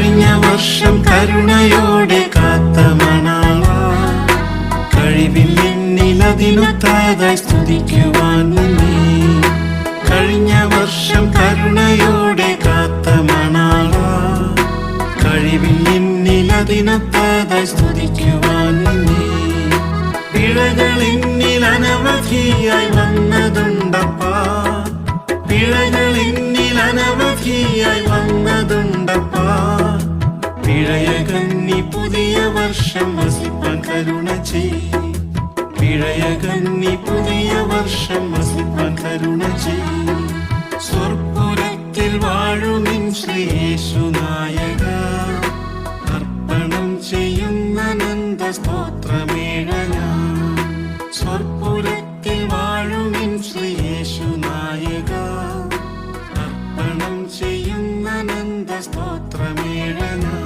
കഴിഞ്ഞ വർഷം കരുണയോടെ കാത്ത മണാള. കഴിവിൽ സ്തുതിക്കുവാൻ നീ കഴിഞ്ഞ വർഷം കരുണയോടെ കാത്ത മണാള. കഴിവിൽ സ്തുതിക്കുവാൻ നീ അനവധിയായി വന്നതുണ്ടപ്പാ. പിഴകൾ അനവധിയായി പിഴയകന്നി പുതിയ വർഷം വസിപ്പാൻ കരുണ ചെയ്. പിഴയകന്നി പുതിയ വർഷം വസിപ്പാൻ കരുണ ചെയ്. സ്വർപ്പുരത്തിൽ വാഴുമിൻ ശ്രീയേശു നായക. അർപ്പണം ചെയ്യുന്ന നന്ദ സ്തോത്രമേഴന സ്വർപ്പുരത്തിൽ വാഴുമിൻ ശ്രീയേശു നായക. അർപ്പണം ചെയ്യുന്ന നന്ദ സ്തോത്രമേഴന